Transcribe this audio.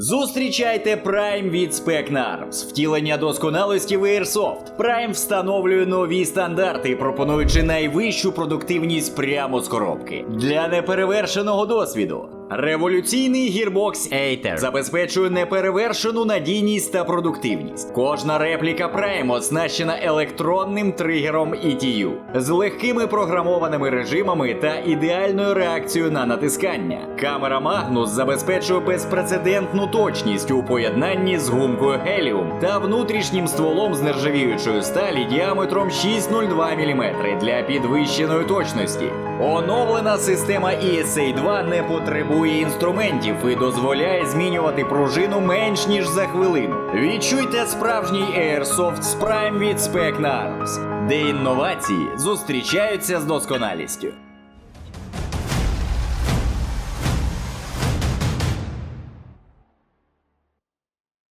Зустрічайте Prime від Spec Arms. Втілення досконалості в Airsoft. Prime встановлює нові стандарти, пропонуючи найвищу продуктивність прямо з коробки. Для неперевершеного досвіду. Революційний гірбокс Aether забезпечує неперевершену надійність та продуктивність. Кожна репліка Prime оснащена електронним тригером ETU з легкими програмованими режимами та ідеальною реакцією на натискання. Камера Magnus забезпечує безпрецедентну точність у поєднанні з гумкою Helium та внутрішнім стволом з нержавіючої сталі діаметром 6,02 мм для підвищеної точності. Оновлена система ESA 2 не потребує інструментів і дозволяє змінювати пружину менш ніж за хвилину. Відчуйте справжній Airsoft з Prime від Spec Arms, де інновації зустрічаються з досконалістю.